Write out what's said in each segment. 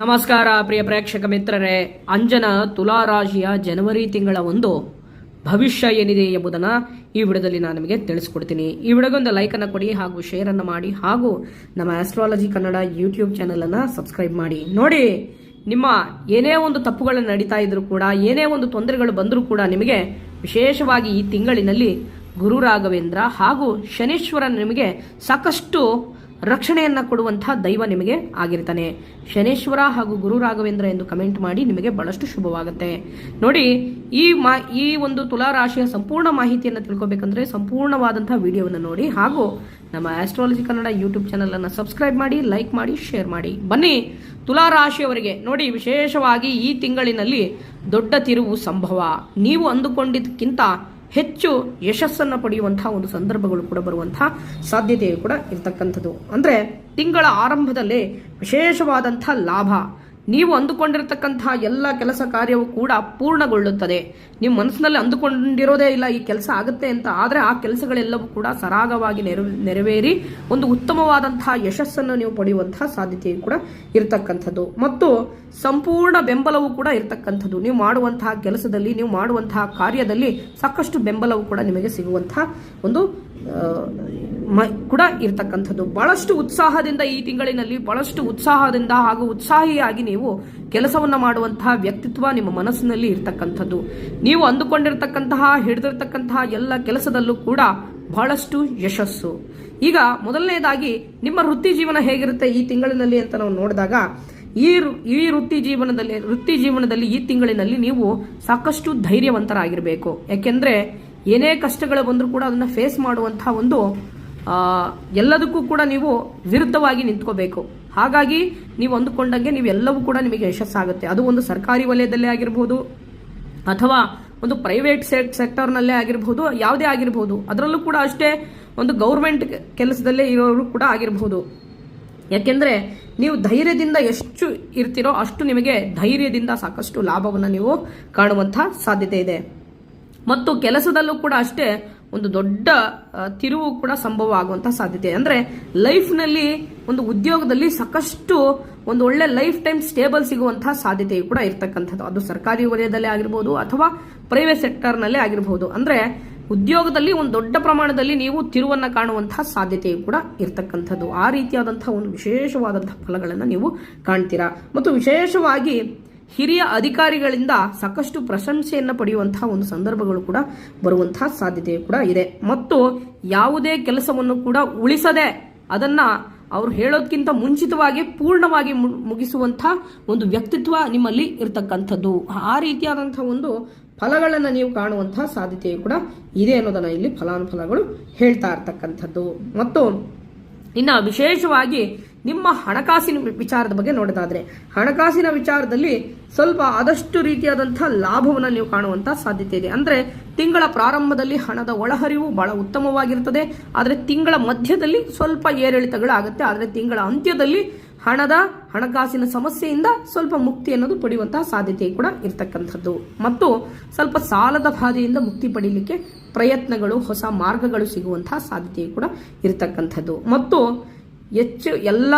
ನಮಸ್ಕಾರ, ಪ್ರಿಯ ಪ್ರೇಕ್ಷಕ ಮಿತ್ರರೇ. ಅಂಜನ ತುಲಾರಾಶಿಯ ಜನವರಿ ತಿಂಗಳ ಒಂದು ಭವಿಷ್ಯ ಏನಿದೆ ಎಂಬುದನ್ನು ಈ ವಿಡಿಯೋದಲ್ಲಿ ನಾನು ನಿಮಗೆ ತಿಳಿಸ್ಕೊಡ್ತೀನಿ. ಈ ವಿಡಿಯೋಗೊಂದು ಲೈಕನ್ನು ಕೊಡಿ ಹಾಗೂ ಶೇರನ್ನು ಮಾಡಿ ಹಾಗೂ ನಮ್ಮ ಆಸ್ಟ್ರಾಲಜಿ ಕನ್ನಡ ಯೂಟ್ಯೂಬ್ ಚಾನಲನ್ನು ಸಬ್ಸ್ಕ್ರೈಬ್ ಮಾಡಿ. ನೋಡಿ, ನಿಮ್ಮ ಏನೇ ಒಂದು ತಪ್ಪುಗಳು ನಡೀತಾ ಇದ್ರೂ ಕೂಡ, ಏನೇ ಒಂದು ತೊಂದರೆಗಳು ಬಂದರೂ ಕೂಡ ನಿಮಗೆ ವಿಶೇಷವಾಗಿ ಈ ತಿಂಗಳಿನಲ್ಲಿ ಗುರು ರಾಘವೇಂದ್ರ ಹಾಗೂ ಶನೀಶ್ವರ ನಿಮಗೆ ಸಾಕಷ್ಟು ರಕ್ಷಣೆಯನ್ನ ಕೊಡುವಂತಹ ದೈವ ನಿಮಗೆ ಆಗಿರ್ತಾನೆ. ಶನೇಶ್ವರ ಹಾಗೂ ಗುರು ರಾಘವೇಂದ್ರ ಎಂದು ಕಮೆಂಟ್ ಮಾಡಿ ನಿಮಗೆ ಬಹಳಷ್ಟು ಶುಭವಾಗುತ್ತೆ. ನೋಡಿ, ಈ ಮಾ, ಈ ಒಂದು ತುಲಾ ರಾಶಿಯ ಸಂಪೂರ್ಣ ಮಾಹಿತಿಯನ್ನು ತಿಳ್ಕೊಬೇಕಂದ್ರೆ ಸಂಪೂರ್ಣವಾದಂತಹ ವಿಡಿಯೋವನ್ನು ನೋಡಿ. ಹಾಗೂ ನಮ್ಮ ಆಸ್ಟ್ರಾಲಜಿ ಕನ್ನಡ ಯೂಟ್ಯೂಬ್ ಚಾನಲನ್ನು ಸಬ್ಸ್ಕ್ರೈಬ್ ಮಾಡಿ ಲೈಕ್ ಮಾಡಿ ಶೇರ್ ಮಾಡಿ. ಬನ್ನಿ, ತುಲಾ ರಾಶಿಯವರಿಗೆ ನೋಡಿ, ವಿಶೇಷವಾಗಿ ಈ ತಿಂಗಳಿನಲ್ಲಿ ದೊಡ್ಡ ತಿರುವು ಸಂಭವ. ನೀವು ಅಂದುಕೊಂಡಿದ್ದಕ್ಕಿಂತ ಹೆಚ್ಚು ಯಶಸ್ಸನ್ನು ಪಡೆಯುವಂತಹ ಒಂದು ಸಂದರ್ಭಗಳು ಕೂಡ ಬರುವಂತಹ ಸಾಧ್ಯತೆಯು ಕೂಡ ಇರತಕ್ಕಂಥದ್ದು. ಅಂದರೆ ತಿಂಗಳ ಆರಂಭದಲ್ಲಿ ವಿಶೇಷವಾದಂಥ ಲಾಭ. ನೀವು ಅಂದುಕೊಂಡಿರತಕ್ಕಂತಹ ಎಲ್ಲ ಕೆಲಸ ಕಾರ್ಯವು ಕೂಡ ಪೂರ್ಣಗೊಳ್ಳುತ್ತದೆ. ನಿಮ್ಮ ಮನಸ್ಸಿನಲ್ಲಿ ಅಂದುಕೊಂಡಿರೋದೇ ಇಲ್ಲ ಈ ಕೆಲಸ ಆಗುತ್ತೆ ಅಂತ, ಆದರೆ ಆ ಕೆಲಸಗಳೆಲ್ಲವೂ ಕೂಡ ಸರಾಗವಾಗಿ ನೆರವು, ನೆರವೇರಿ ಒಂದು ಉತ್ತಮವಾದಂತಹ ಯಶಸ್ಸನ್ನು ನೀವು ಪಡೆಯುವಂತಹ ಸಾಧ್ಯತೆಯು ಕೂಡ ಇರತಕ್ಕಂಥದ್ದು. ಮತ್ತು ಸಂಪೂರ್ಣ ಬೆಂಬಲವೂ ಕೂಡ ಇರತಕ್ಕಂಥದ್ದು. ನೀವು ಮಾಡುವಂತಹ ಕೆಲಸದಲ್ಲಿ, ನೀವು ಮಾಡುವಂತಹ ಕಾರ್ಯದಲ್ಲಿ ಸಾಕಷ್ಟು ಬೆಂಬಲವು ಕೂಡ ನಿಮಗೆ ಸಿಗುವಂತಹ ಒಂದು ಮ- ಕೂಡ ಇರತಕ್ಕಂಥದ್ದು. ಬಹಳಷ್ಟು ಉತ್ಸಾಹದಿಂದ ಈ ತಿಂಗಳಿನಲ್ಲಿ ಬಹಳಷ್ಟು ಉತ್ಸಾಹದಿಂದ ಹಾಗೂ ಉತ್ಸಾಹಿಯಾಗಿ ನೀವು ಕೆಲಸವನ್ನು ಮಾಡುವಂತಹ ವ್ಯಕ್ತಿತ್ವ ನಿಮ್ಮ ಮನಸ್ಸಿನಲ್ಲಿ ಇರ್ತಕ್ಕಂಥದ್ದು. ನೀವು ಅಂದುಕೊಂಡಿರ್ತಕ್ಕಂತಹ, ಹಿಡಿದಿರ್ತಕ್ಕಂತಹ ಎಲ್ಲ ಕೆಲಸದಲ್ಲೂ ಕೂಡ ಬಹಳಷ್ಟು ಯಶಸ್ಸು. ಈಗ ಮೊದಲನೇದಾಗಿ ನಿಮ್ಮ ವೃತ್ತಿ ಜೀವನ ಹೇಗಿರುತ್ತೆ ಈ ತಿಂಗಳಿನಲ್ಲಿ ಅಂತ ನಾವು ನೋಡಿದಾಗ, ಈ ಈ ವೃತ್ತಿ ಜೀವನದಲ್ಲಿ ವೃತ್ತಿ ಜೀವನದಲ್ಲಿ ಈ ತಿಂಗಳಿನಲ್ಲಿ ನೀವು ಸಾಕಷ್ಟು ಧೈರ್ಯವಂತರಾಗಿರಬೇಕು. ಯಾಕೆಂದ್ರೆ ಏನೇ ಕಷ್ಟಗಳು ಬಂದರೂ ಕೂಡ ಅದನ್ನು ಫೇಸ್ ಮಾಡುವಂಥ ಒಂದು ಎಲ್ಲದಕ್ಕೂ ಕೂಡ ನೀವು ವಿರುದ್ಧವಾಗಿ ನಿಂತ್ಕೋಬೇಕು. ಹಾಗಾಗಿ ನೀವು ಅಂದುಕೊಂಡಂಗೆ ನೀವೆಲ್ಲವೂ ಕೂಡ ನಿಮಗೆ ಯಶಸ್ಸಾಗುತ್ತೆ. ಅದು ಒಂದು ಸರ್ಕಾರಿ ವಲಯದಲ್ಲೇ ಆಗಿರ್ಬೋದು, ಅಥವಾ ಒಂದು ಪ್ರೈವೇಟ್ ಸೆಕ್ಟರ್ನಲ್ಲೇ ಆಗಿರಬಹುದು ಯಾವುದೇ ಆಗಿರಬಹುದು ಅದರಲ್ಲೂ ಕೂಡ ಅಷ್ಟೇ ಒಂದು ಗೌರ್ಮೆಂಟ್ ಕೆಲಸದಲ್ಲೇ ಇರೋರು ಕೂಡ ಆಗಿರಬಹುದು ಯಾಕೆಂದರೆ ನೀವು ಧೈರ್ಯದಿಂದ ಎಷ್ಟು ಇರ್ತೀರೋ ಅಷ್ಟು ನಿಮಗೆ ಧೈರ್ಯದಿಂದ ಸಾಕಷ್ಟು ಲಾಭವನ್ನು ನೀವು ಕಾಣುವಂಥ ಸಾಧ್ಯತೆ ಇದೆ. ಮತ್ತು ಕೆಲಸದಲ್ಲೂ ಕೂಡ ಅಷ್ಟೇ ಒಂದು ದೊಡ್ಡ ತಿರುವು ಕೂಡ ಸಂಭವ ಆಗುವಂತಹ ಸಾಧ್ಯತೆ. ಅಂದ್ರೆ ಲೈಫ್ನಲ್ಲಿ ಒಂದು ಉದ್ಯೋಗದಲ್ಲಿ ಸಾಕಷ್ಟು ಒಂದು ಒಳ್ಳೆ ಲೈಫ್ ಟೈಮ್ ಸ್ಟೇಬಲ್ ಸಿಗುವಂತಹ ಸಾಧ್ಯತೆಯು ಕೂಡ ಇರ್ತಕ್ಕಂಥದ್ದು. ಅದು ಸರ್ಕಾರಿ ವಲಯದಲ್ಲೇ ಆಗಿರ್ಬೋದು ಅಥವಾ ಪ್ರೈವೇಟ್ ಸೆಕ್ಟರ್ನಲ್ಲೇ ಆಗಿರಬಹುದು ಅಂದ್ರೆ ಉದ್ಯೋಗದಲ್ಲಿ ಒಂದು ದೊಡ್ಡ ಪ್ರಮಾಣದಲ್ಲಿ ನೀವು ತಿರುವನ್ನ ಕಾಣುವಂತಹ ಸಾಧ್ಯತೆಯು ಕೂಡ ಇರ್ತಕ್ಕಂಥದ್ದು. ಆ ರೀತಿಯಾದಂತಹ ಒಂದು ವಿಶೇಷವಾದಂತಹ ಫಲಗಳನ್ನು ನೀವು ಕಾಣ್ತೀರಾ. ಮತ್ತು ವಿಶೇಷವಾಗಿ ಹಿರಿಯ ಅಧಿಕಾರಿಗಳಿಂದ ಸಾಕಷ್ಟು ಪ್ರಶಂಸೆಯನ್ನು ಪಡೆಯುವಂತಹ ಒಂದು ಸಂದರ್ಭಗಳು ಕೂಡ ಬರುವಂತಹ ಸಾಧ್ಯತೆ ಕೂಡ ಇದೆ. ಮತ್ತು ಯಾವುದೇ ಕೆಲಸವನ್ನು ಕೂಡ ಉಳಿಸದೆ ಅದನ್ನ ಅವ್ರು ಹೇಳೋದಕ್ಕಿಂತ ಮುಂಚಿತವಾಗಿ ಪೂರ್ಣವಾಗಿ ಮುಗಿಸುವಂತಹ ಒಂದು ವ್ಯಕ್ತಿತ್ವ ನಿಮ್ಮಲ್ಲಿ ಇರತಕ್ಕಂಥದ್ದು. ಆ ರೀತಿಯಾದಂತಹ ಒಂದು ಫಲಗಳನ್ನು ನೀವು ಕಾಣುವಂತಹ ಸಾಧ್ಯತೆಯು ಕೂಡ ಇದೆ ಅನ್ನೋದನ್ನ ಇಲ್ಲಿ ಫಲಾನುಫಲಗಳು ಹೇಳ್ತಾ ಇರ್ತಕ್ಕಂಥದ್ದು. ಮತ್ತು ಇನ್ನ ವಿಶೇಷವಾಗಿ ನಿಮ್ಮ ಹಣಕಾಸಿನ ವಿಚಾರದ ಬಗ್ಗೆ ನೋಡೋದಾದರೆ, ಹಣಕಾಸಿನ ವಿಚಾರದಲ್ಲಿ ಸ್ವಲ್ಪ ಆದಷ್ಟು ರೀತಿಯಾದಂಥ ಲಾಭವನ್ನು ನೀವು ಕಾಣುವಂಥ ಸಾಧ್ಯತೆ ಇದೆ. ಅಂದ್ರೆ ತಿಂಗಳ ಪ್ರಾರಂಭದಲ್ಲಿ ಹಣದ ಒಳಹರಿವು ಬಹಳ ಉತ್ತಮವಾಗಿರ್ತದೆ ಆದರೆ ತಿಂಗಳ ಮಧ್ಯದಲ್ಲಿ ಸ್ವಲ್ಪ ಏರಿಳಿತಗಳು ಆಗುತ್ತೆ ಆದರೆ ತಿಂಗಳ ಅಂತ್ಯದಲ್ಲಿ ಹಣದ, ಹಣಕಾಸಿನ ಸಮಸ್ಯೆಯಿಂದ ಸ್ವಲ್ಪ ಮುಕ್ತಿ ಅನ್ನೋದು ಪಡೆಯುವಂತಹ ಸಾಧ್ಯತೆ ಕೂಡ ಇರತಕ್ಕಂಥದ್ದು. ಮತ್ತು ಸ್ವಲ್ಪ ಸಾಲದ ಬಾಧೆಯಿಂದ ಮುಕ್ತಿ ಪಡೀಲಿಕ್ಕೆ ಪ್ರಯತ್ನಗಳು, ಹೊಸ ಮಾರ್ಗಗಳು ಸಿಗುವಂತಹ ಸಾಧ್ಯತೆ ಕೂಡ ಇರತಕ್ಕಂಥದ್ದು. ಮತ್ತು ಹೆಚ್ಚು ಎಲ್ಲ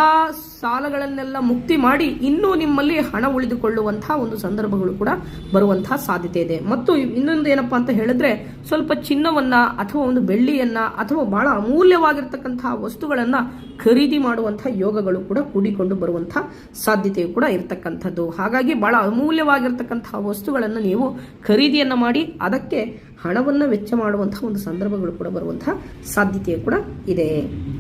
ಸಾಲಗಳನ್ನೆಲ್ಲ ಮುಕ್ತಿ ಮಾಡಿ ಇನ್ನೂ ನಿಮ್ಮಲ್ಲಿ ಹಣ ಉಳಿದುಕೊಳ್ಳುವಂತಹ ಒಂದು ಸಂದರ್ಭಗಳು ಕೂಡ ಬರುವಂತಹ ಸಾಧ್ಯತೆ ಇದೆ. ಮತ್ತು ಇನ್ನೊಂದು ಏನಪ್ಪಾ ಅಂತ ಹೇಳಿದ್ರೆ ಸ್ವಲ್ಪ ಚಿನ್ನವನ್ನ ಅಥವಾ ಒಂದು ಬೆಳ್ಳಿಯನ್ನ ಅಥವಾ ಬಹಳ ಅಮೂಲ್ಯವಾಗಿರ್ತಕ್ಕಂತಹ ವಸ್ತುಗಳನ್ನ ಖರೀದಿ ಮಾಡುವಂತಹ ಯೋಗಗಳು ಕೂಡ ಕೂಡಿಕೊಂಡು ಬರುವಂತಹ ಸಾಧ್ಯತೆಯು ಕೂಡ ಇರತಕ್ಕಂಥದ್ದು. ಹಾಗಾಗಿ ಬಹಳ ಅಮೂಲ್ಯವಾಗಿರ್ತಕ್ಕಂತಹ ವಸ್ತುಗಳನ್ನು ನೀವು ಖರೀದಿಯನ್ನ ಮಾಡಿ ಅದಕ್ಕೆ ಹಣವನ್ನು ವೆಚ್ಚ ಮಾಡುವಂತಹ ಒಂದು ಸಂದರ್ಭಗಳು ಕೂಡ ಬರುವಂತಹ ಸಾಧ್ಯತೆ ಕೂಡ ಇದೆ.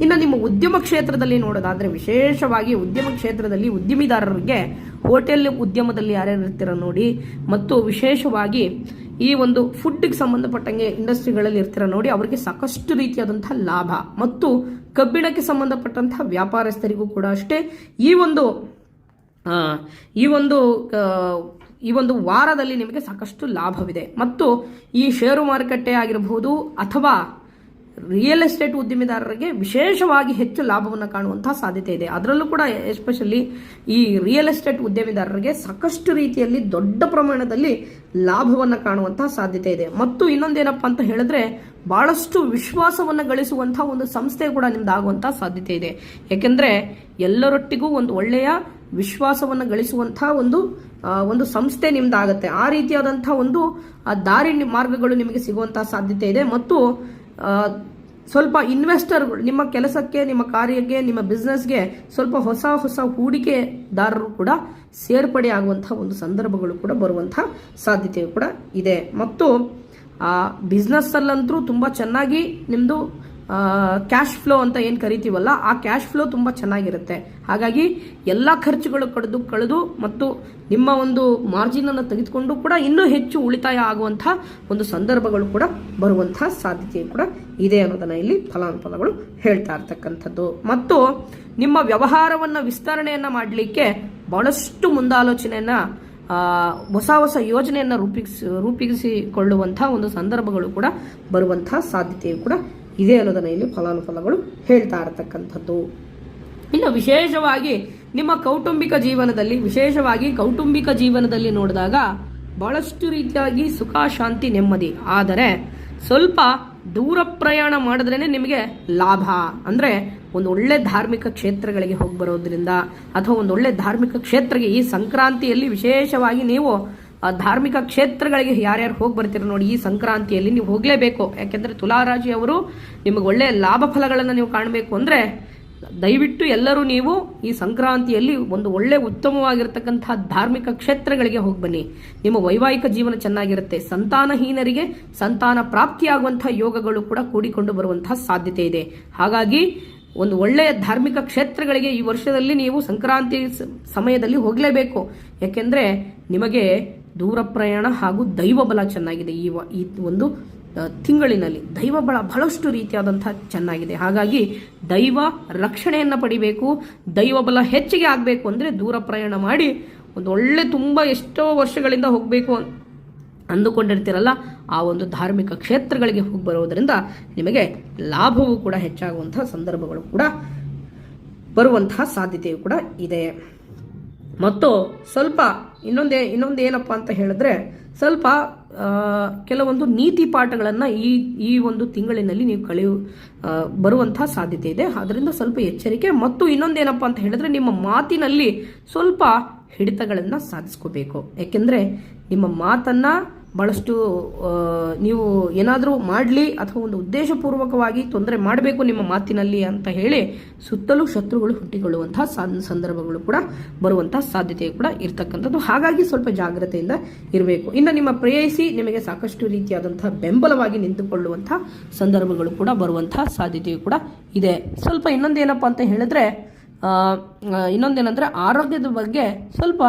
ಇನ್ನು ನಿಮ್ಮ ಉದ್ಯಮ ಕ್ಷೇತ್ರದಲ್ಲಿ ನೋಡೋದಾದ್ರೆ ವಿಶೇಷವಾಗಿ ಉದ್ಯಮ ಕ್ಷೇತ್ರದಲ್ಲಿ ಉದ್ಯಮಿದಾರರಿಗೆ ಹೋಟೆಲ್ ಉದ್ಯಮದಲ್ಲಿ ಯಾರ್ಯಾರು ಇರ್ತೀರ ನೋಡಿ, ಮತ್ತು ವಿಶೇಷವಾಗಿ ಈ ಒಂದು ಫುಡ್ಗೆ ಸಂಬಂಧಪಟ್ಟಂಗೆ ಇಂಡಸ್ಟ್ರಿಗಳಲ್ಲಿ ಇರ್ತೀರ ನೋಡಿ, ಅವರಿಗೆ ಸಾಕಷ್ಟು ರೀತಿಯಾದಂತಹ ಲಾಭ. ಮತ್ತು ಕಬ್ಬಿಣಕ್ಕೆ ಸಂಬಂಧಪಟ್ಟಂತಹ ವ್ಯಾಪಾರಸ್ಥರಿಗೂ ಕೂಡ ಅಷ್ಟೇ, ಈ ಒಂದು ಈ ಒಂದು ಈ ಒಂದು ವಾರದಲ್ಲಿ ನಿಮಗೆ ಸಾಕಷ್ಟು ಲಾಭವಿದೆ. ಮತ್ತು ಈ ಷೇರು ಮಾರುಕಟ್ಟೆ ಆಗಿರಬಹುದು ಅಥವಾ ರಿಯಲ್ ಎಸ್ಟೇಟ್ ಉದ್ದಿಮೆದಾರರಿಗೆ ವಿಶೇಷವಾಗಿ ಹೆಚ್ಚು ಲಾಭವನ್ನು ಕಾಣುವಂತಹ ಸಾಧ್ಯತೆ ಇದೆ. ಅದರಲ್ಲೂ ಕೂಡ ಎಸ್ಪೆಷಲಿ ಈ ರಿಯಲ್ ಎಸ್ಟೇಟ್ ಉದ್ಯಮಿದಾರರಿಗೆ ಸಾಕಷ್ಟು ರೀತಿಯಲ್ಲಿ ದೊಡ್ಡ ಪ್ರಮಾಣದಲ್ಲಿ ಲಾಭವನ್ನು ಕಾಣುವಂತಹ ಸಾಧ್ಯತೆ ಇದೆ. ಮತ್ತು ಇನ್ನೊಂದೇನಪ್ಪ ಅಂತ ಹೇಳಿದ್ರೆ ಬಹಳಷ್ಟು ವಿಶ್ವಾಸವನ್ನು ಗಳಿಸುವಂತಹ ಒಂದು ಸಂಸ್ಥೆ ಕೂಡ ನಿಮ್ದಾಗುವಂತಹ ಸಾಧ್ಯತೆ ಇದೆ. ಯಾಕೆಂದ್ರೆ ಎಲ್ಲರೊಟ್ಟಿಗೂ ಒಂದು ಒಳ್ಳೆಯ ವಿಶ್ವಾಸವನ್ನು ಗಳಿಸುವಂತಹ ಒಂದು ಒಂದು ಸಂಸ್ಥೆ ನಿಮ್ದಾಗತ್ತೆ. ಆ ರೀತಿಯಾದಂತಹ ಒಂದು ದಾರಿ ಮಾರ್ಗಗಳು ನಿಮಗೆ ಸಿಗುವಂತಹ ಸಾಧ್ಯತೆ ಇದೆ. ಮತ್ತು ಸ್ವಲ್ಪ ಇನ್ವೆಸ್ಟರ್ಗಳು ನಿಮ್ಮ ಕೆಲಸಕ್ಕೆ, ನಿಮ್ಮ ಕಾರ್ಯಕ್ಕೆ, ನಿಮ್ಮ ಬಿಸ್ನೆಸ್ಗೆ ಸ್ವಲ್ಪ ಹೊಸ ಹೊಸ ಹೂಡಿಕೆದಾರರು ಕೂಡ ಸೇರ್ಪಡೆ ಆಗುವಂತಹ ಒಂದು ಸಂದರ್ಭಗಳು ಕೂಡ ಬರುವಂಥ ಸಾಧ್ಯತೆ ಕೂಡ ಇದೆ. ಮತ್ತು ಆ ಬಿಸ್ನೆಸ್ಸಲ್ಲಂತೂ ತುಂಬ ಚೆನ್ನಾಗಿ ನಿಮ್ಮದು ಕ್ಯಾಶ್ ಫ್ಲೋ ಅಂತ ಏನು ಕರಿತೀವಲ್ಲ, ಆ ಕ್ಯಾಶ್ ಫ್ಲೋ ತುಂಬ ಚೆನ್ನಾಗಿರುತ್ತೆ. ಹಾಗಾಗಿ ಎಲ್ಲ ಖರ್ಚುಗಳು ಕಳೆದು ಕಳೆದು ಮತ್ತು ನಿಮ್ಮ ಒಂದು ಮಾರ್ಜಿನ್ ಅನ್ನು ತೆಗೆದುಕೊಂಡು ಕೂಡ ಇನ್ನೂ ಹೆಚ್ಚು ಉಳಿತಾಯ ಆಗುವಂಥ ಒಂದು ಸಂದರ್ಭಗಳು ಕೂಡ ಬರುವಂಥ ಸಾಧ್ಯತೆ ಕೂಡ ಇದೆ ಅನ್ನೋದನ್ನು ಇಲ್ಲಿ ಫಲಾನುಫಲಗಳು ಹೇಳ್ತಾ ಇರ್ತಕ್ಕಂಥದ್ದು. ಮತ್ತು ನಿಮ್ಮ ವ್ಯವಹಾರವನ್ನು ವಿಸ್ತರಣೆಯನ್ನ ಮಾಡಲಿಕ್ಕೆ ಬಹಳಷ್ಟು ಮುಂದಾಲೋಚನೆಯನ್ನು ಹೊಸ ಹೊಸ ಯೋಜನೆಯನ್ನು ರೂಪಿಸಿ ರೂಪಿಸಿಕೊಳ್ಳುವಂಥ ಒಂದು ಸಂದರ್ಭಗಳು ಕೂಡ ಬರುವಂತಹ ಸಾಧ್ಯತೆಯು ಕೂಡ ಇದೆ ಅನ್ನೋದನ್ನು ಇಲ್ಲಿ ಫಲಾನುಫಲಗಳು ಹೇಳ್ತಾ ಇರತಕ್ಕಂಥದ್ದು. ಇನ್ನು ವಿಶೇಷವಾಗಿ ನಿಮ್ಮ ಕೌಟುಂಬಿಕ ಜೀವನದಲ್ಲಿ, ವಿಶೇಷವಾಗಿ ಕೌಟುಂಬಿಕ ಜೀವನದಲ್ಲಿ ನೋಡಿದಾಗ ಬಹಳಷ್ಟು ರೀತಿಯಾಗಿ ಸುಖ, ಶಾಂತಿ, ನೆಮ್ಮದಿ. ಆದರೆ ಸ್ವಲ್ಪ ದೂರ ಪ್ರಯಾಣ ಮಾಡಿದ್ರೇನೆ ನಿಮಗೆ ಲಾಭ. ಅಂದ್ರೆ ಒಂದು ಒಳ್ಳೆ ಧಾರ್ಮಿಕ ಕ್ಷೇತ್ರಗಳಿಗೆ ಹೋಗಿ ಬರೋದ್ರಿಂದ ಅಥವಾ ಒಂದು ಒಳ್ಳೆ ಧಾರ್ಮಿಕ ಕ್ಷೇತ್ರಕ್ಕೆ ಈ ಸಂಕ್ರಾಂತಿಯಲ್ಲಿ ವಿಶೇಷವಾಗಿ ನೀವು ಧಾರ್ಮಿಕ ಕ್ಷೇತ್ರಗಳಿಗೆ ಯಾರ್ಯಾರು ಹೋಗಿ ಬರ್ತೀರ ನೋಡಿ ಈ ಸಂಕ್ರಾಂತಿಯಲ್ಲಿ ನೀವು ಹೋಗಲೇಬೇಕು. ಯಾಕೆಂದ್ರೆ ತುಲಾರಾಜಿ ಅವರು ನಿಮಗೆ ಒಳ್ಳೆ ಲಾಭ ಫಲಗಳನ್ನು ನೀವು ಕಾಣಬೇಕು ಅಂದ್ರೆ ದಯವಿಟ್ಟು ಎಲ್ಲರೂ ನೀವು ಈ ಸಂಕ್ರಾಂತಿಯಲ್ಲಿ ಒಂದು ಒಳ್ಳೆ ಉತ್ತಮವಾಗಿರ್ತಕ್ಕಂತಹ ಧಾರ್ಮಿಕ ಕ್ಷೇತ್ರಗಳಿಗೆ ಹೋಗಿ ಬನ್ನಿ. ನಿಮ್ಮ ವೈವಾಹಿಕ ಜೀವನ ಚೆನ್ನಾಗಿರುತ್ತೆ. ಸಂತಾನಹೀನರಿಗೆ ಸಂತಾನ ಪ್ರಾಪ್ತಿಯಾಗುವಂತಹ ಯೋಗಗಳು ಕೂಡ ಕೂಡಿಕೊಂಡು ಬರುವಂತಹ ಸಾಧ್ಯತೆ ಇದೆ. ಹಾಗಾಗಿ ಒಂದು ಒಳ್ಳೆಯ ಧಾರ್ಮಿಕ ಕ್ಷೇತ್ರಗಳಿಗೆ ಈ ವರ್ಷದಲ್ಲಿ ನೀವು ಸಂಕ್ರಾಂತಿ ಸಮಯದಲ್ಲಿ ಹೋಗಲೇಬೇಕು. ಯಾಕೆಂದ್ರೆ ನಿಮಗೆ ದೂರ ಪ್ರಯಾಣ ಹಾಗೂ ದೈವ ಬಲ ಚೆನ್ನಾಗಿದೆ. ಈ ಈ ಒಂದು ತಿಂಗಳಿನಲ್ಲಿ ದೈವ ಬಲ ಬಹಳಷ್ಟು ರೀತಿಯಾದಂತಹ ಚೆನ್ನಾಗಿದೆ. ಹಾಗಾಗಿ ದೈವ ರಕ್ಷಣೆಯನ್ನು ಪಡಿಬೇಕು, ದೈವ ಬಲ ಹೆಚ್ಚಿಗೆ ಆಗಬೇಕು ಅಂದ್ರೆ ದೂರ ಪ್ರಯಾಣ ಮಾಡಿ ಒಂದು ಒಳ್ಳೆ ತುಂಬಾ ಎಷ್ಟೋ ವರ್ಷಗಳಿಂದ ಹೋಗಬೇಕು ಅಂದುಕೊಂಡಿರ್ತೀರಲ್ಲ, ಆ ಒಂದು ಧಾರ್ಮಿಕ ಕ್ಷೇತ್ರಗಳಿಗೆ ಹೋಗಿ ಬರೋದರಿಂದ ನಿಮಗೆ ಲಾಭವೂ ಕೂಡ ಹೆಚ್ಚಾಗುವಂತಹ ಸಂದರ್ಭಗಳು ಕೂಡ ಬರುವಂತಹ ಸಾಧ್ಯತೆಯು ಕೂಡ ಇದೆ. ಮತ್ತು ಸ್ವಲ್ಪ ಇನ್ನೊಂದೇ, ಇನ್ನೊಂದು ಏನಪ್ಪ ಅಂತ ಹೇಳಿದ್ರೆ ಸ್ವಲ್ಪ ಕೆಲವೊಂದು ನೀತಿ ಪಾಠಗಳನ್ನು ಈ ಈ ಒಂದು ತಿಂಗಳಿನಲ್ಲಿ ನೀವು ಕಳೆಯು ಬರುವಂತಹ ಸಾಧ್ಯತೆ ಇದೆ. ಅದರಿಂದ ಸ್ವಲ್ಪ ಎಚ್ಚರಿಕೆ ಮತ್ತು ಇನ್ನೊಂದೇನಪ್ಪ ಅಂತ ಹೇಳಿದ್ರೆ ನಿಮ್ಮ ಮಾತಿನಲ್ಲಿ ಸ್ವಲ್ಪ ಹಿಡಿತಗಳನ್ನು ಸಾಧಿಸ್ಕೋಬೇಕು. ಯಾಕೆಂದ್ರೆ ನಿಮ್ಮ ಮಾತನ್ನ ಬಹಳಷ್ಟು ಆ, ನೀವು ಏನಾದರೂ ಮಾಡಲಿ ಅಥವಾ ಒಂದು ಉದ್ದೇಶಪೂರ್ವಕವಾಗಿ ತೊಂದರೆ ಮಾಡಬೇಕು ನಿಮ್ಮ ಮಾತಿನಲ್ಲಿ ಅಂತ ಹೇಳಿ ಸುತ್ತಲೂ ಶತ್ರುಗಳು ಹುಟ್ಟಿಕೊಳ್ಳುವಂತಹ ಸಂದರ್ಭಗಳು ಕೂಡ ಬರುವಂತಹ ಸಾಧ್ಯತೆ ಕೂಡ ಇರತಕ್ಕಂಥದ್ದು. ಹಾಗಾಗಿ ಸ್ವಲ್ಪ ಜಾಗ್ರತೆಯಿಂದ ಇರಬೇಕು. ಇನ್ನು ನಿಮ್ಮ ಪ್ರೇಯಸಿ ನಿಮಗೆ ಸಾಕಷ್ಟು ರೀತಿಯಾದಂತಹ ಬೆಂಬಲವಾಗಿ ನಿಂತುಕೊಳ್ಳುವಂತಹ ಸಂದರ್ಭಗಳು ಕೂಡ ಬರುವಂತಹ ಸಾಧ್ಯತೆಯು ಕೂಡ ಇದೆ. ಸ್ವಲ್ಪ ಇನ್ನೊಂದೇನಪ್ಪ ಅಂತ ಹೇಳಿದ್ರೆ ಇನ್ನೊಂದೇನಂದ್ರೆ ಆರೋಗ್ಯದ ಬಗ್ಗೆ ಸ್ವಲ್ಪ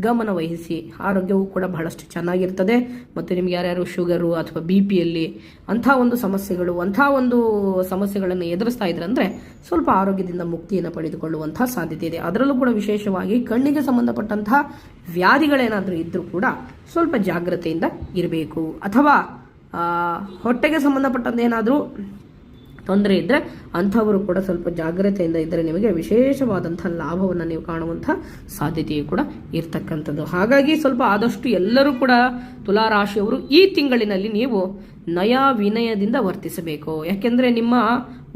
ಗಮನ ವಹಿಸಿ ಆರೋಗ್ಯವು ಕೂಡ ಬಹಳಷ್ಟು ಚೆನ್ನಾಗಿರ್ತದೆ. ಮತ್ತು ನಿಮ್ಗೆ ಯಾರ್ಯಾರು ಶುಗರು ಅಥವಾ ಬಿ ಪಿಯಲ್ಲಿ ಅಂಥ ಒಂದು ಸಮಸ್ಯೆಗಳು, ಅಂಥ ಒಂದು ಸಮಸ್ಯೆಗಳನ್ನು ಎದುರಿಸ್ತಾ ಇದ್ರಂದ್ರೆ ಸ್ವಲ್ಪ ಆರೋಗ್ಯದಿಂದ ಮುಕ್ತಿಯನ್ನು ಪಡೆದುಕೊಳ್ಳುವಂಥ ಸಾಧ್ಯತೆ ಇದೆ. ಅದರಲ್ಲೂ ಕೂಡ ವಿಶೇಷವಾಗಿ ಕಣ್ಣಿಗೆ ಸಂಬಂಧಪಟ್ಟಂತಹ ವ್ಯಾಧಿಗಳೇನಾದರೂ ಇದ್ದರೂ ಕೂಡ ಸ್ವಲ್ಪ ಜಾಗ್ರತೆಯಿಂದ ಇರಬೇಕು. ಅಥವಾ ಹೊಟ್ಟೆಗೆ ಸಂಬಂಧಪಟ್ಟಂತ ಏನಾದರೂ ತೊಂದರೆ ಇದ್ದರೆ ಅಂಥವರು ಕೂಡ ಸ್ವಲ್ಪ ಜಾಗ್ರತೆಯಿಂದ ಇದ್ದರೆ ನಿಮಗೆ ವಿಶೇಷವಾದಂಥ ಲಾಭವನ್ನು ನೀವು ಕಾಣುವಂಥ ಸಾಧ್ಯತೆಯು ಕೂಡ ಇರ್ತಕ್ಕಂಥದ್ದು. ಹಾಗಾಗಿ ಸ್ವಲ್ಪ ಆದಷ್ಟು ಎಲ್ಲರೂ ಕೂಡ ತುಲಾರಾಶಿಯವರು ಈ ತಿಂಗಳಿನಲ್ಲಿ ನೀವು ನಯ ವಿನಯದಿಂದ ವರ್ತಿಸಬೇಕು. ಯಾಕೆಂದ್ರೆ ನಿಮ್ಮ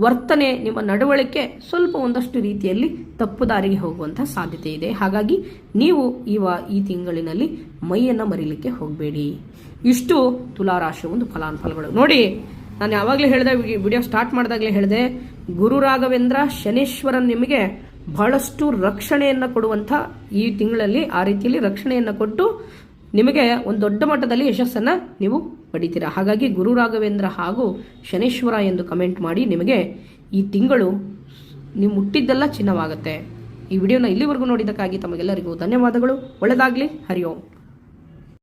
ವರ್ತನೆ, ನಿಮ್ಮ ನಡವಳಿಕೆ ಸ್ವಲ್ಪ ಒಂದಷ್ಟು ರೀತಿಯಲ್ಲಿ ತಪ್ಪು ದಾರಿಗೆ ಹೋಗುವಂಥ ಸಾಧ್ಯತೆ ಇದೆ. ಹಾಗಾಗಿ ನೀವು ಇವ ಈ ತಿಂಗಳಿನಲ್ಲಿ ಮೈಯನ್ನು ಮರಿಲಿಕ್ಕೆ ಹೋಗಬೇಡಿ. ಇಷ್ಟು ತುಲಾರಾಶಿಯ ಒಂದು ಫಲಾನುಫಲಗಳು ನೋಡಿ ನಾನು ಯಾವಾಗಲೇ ಹೇಳಿದೆ ವಿಡಿಯೋ ಸ್ಟಾರ್ಟ್ ಮಾಡಿದಾಗಲೇ ಹೇಳಿದೆ, ಗುರು ರಾಘವೇಂದ್ರ ಶನೇಶ್ವರನ್ ನಿಮಗೆ ಬಹಳಷ್ಟು ರಕ್ಷಣೆಯನ್ನು ಕೊಡುವಂಥ ಈ ತಿಂಗಳಲ್ಲಿ ಆ ರೀತಿಯಲ್ಲಿ ರಕ್ಷಣೆಯನ್ನು ಕೊಟ್ಟು ನಿಮಗೆ ಒಂದು ದೊಡ್ಡ ಮಟ್ಟದಲ್ಲಿ ಯಶಸ್ಸನ್ನು ನೀವು ಪಡಿತೀರಾ? ಹಾಗಾಗಿ ಗುರು ರಾಘವೇಂದ್ರ ಹಾಗೂ ಶನೀಶ್ವರ ಎಂದು ಕಮೆಂಟ್ ಮಾಡಿ ನಿಮಗೆ ಈ ತಿಂಗಳು ನೀವು ಮುಟ್ಟಿದ್ದೆಲ್ಲ ಚಿನ್ನವಾಗುತ್ತೆ. ಈ ವಿಡಿಯೋನ ಇಲ್ಲಿವರೆಗೂ ನೋಡಿದ್ದಕ್ಕಾಗಿ ತಮಗೆಲ್ಲರಿಗೂ ಧನ್ಯವಾದಗಳು. ಒಳ್ಳೆಯದಾಗಲಿ ಹರಿ ಓಂ.